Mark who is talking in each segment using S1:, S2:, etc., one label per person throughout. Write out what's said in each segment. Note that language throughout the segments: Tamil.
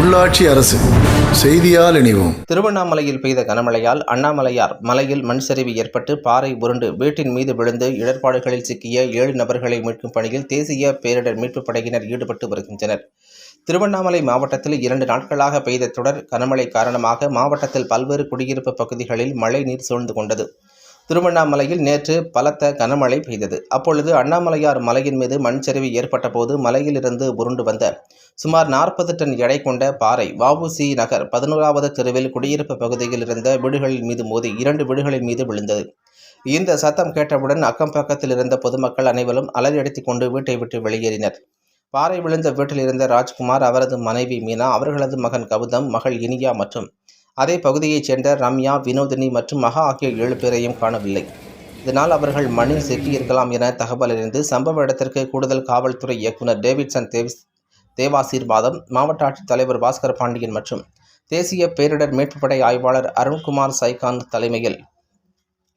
S1: உள்ளாட்சி அரசு. செய்தியால் இணைவோம்.
S2: திருவண்ணாமலையில் பெய்த கனமழையால் அண்ணாமலையார் மலையில் மண் சரிவு ஏற்பட்டு பாறை உருண்டு வீட்டின் மீது விழுந்து இடர்பாடுகளில் சிக்கிய ஏழு நபர்களை மீட்கும் பணியில் தேசிய பேரிடர் மீட்புப் படையினர் ஈடுபட்டு வருகின்றனர். திருவண்ணாமலை மாவட்டத்தில் இரண்டு நாட்களாக பெய்த தொடர் கனமழை காரணமாக மாவட்டத்தில் பல்வேறு குடியிருப்பு பகுதிகளில் மழை நீர் சூழ்ந்து கொண்டது. திருவண்ணாமலையில் நேற்று பலத்த கனமழை பெய்தது. அப்பொழுது அண்ணாமலையார் மலையின் மீது மண் சரிவு மலையிலிருந்து உருண்டு வந்த சுமார் நாற்பது டன் எடை கொண்ட பாறை வஉசி நகர் பதினோராவது தெருவில் குடியிருப்பு பகுதியில் இருந்த வீடுகளின் மீது மோதி இரண்டு வீடுகளின் மீது விழுந்தது. இந்த சத்தம் கேட்டவுடன் அக்கம் பக்கத்தில் இருந்த பொதுமக்கள் அனைவரும் அலறி கொண்டு வீட்டை விட்டு வெளியேறினர். பாறை விழுந்த வீட்டில் இருந்த ராஜ்குமார் அவரது மனைவி மீனா அவர்களது மகன் கௌதம் மகள் இனியா மற்றும் அதே பகுதியைச் சேர்ந்த ரம்யா வினோதினி மற்றும் மகா ஆகிய ஏழு பேரையும் காணவில்லை. இதனால் அவர்கள் மண்ணில் சிக்கியிருக்கலாம் என தகவல் அறிந்து சம்பவ இடத்திற்கு கூடுதல் காவல்துறை இயக்குனர் டேவிட்சன் தேவிஸ் தேவாசீர்வாதம் மாவட்ட ஆட்சித்தலைவர் பாஸ்கர் பாண்டியன் மற்றும் தேசிய பேரிடர் மீட்புப் படை ஆய்வாளர் அருண்குமார் சைகாந்த் தலைமையில்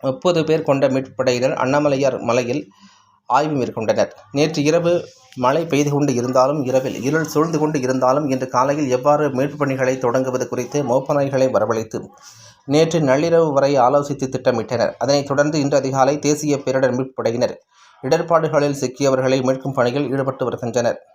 S2: முப்பது பேர் கொண்ட மீட்புப் படையினர் அண்ணாமலையார் மலையில் ஆய்வு மேற்கொண்டனர். நேற்று இரவு மழை பெய்து கொண்டு இருந்தாலும் இரவில் இருள் சூழ்ந்து கொண்டு இருந்தாலும் இன்று காலையில் எவ்வாறு மீட்புப் பணிகளை தொடங்குவது குறித்து மோப்பநாய்களை வரவழைத்து நேற்று நள்ளிரவு வரை ஆலோசித்து திட்டமிட்டனர். அதனைத் தொடர்ந்து இன்று அதிகாலை தேசிய பேரிடர் மீட்புப் படையினர் இடர்பாடுகளில் சிக்கியவர்களை மீட்கும் பணியில் ஈடுபட்டு வருகின்றனர்.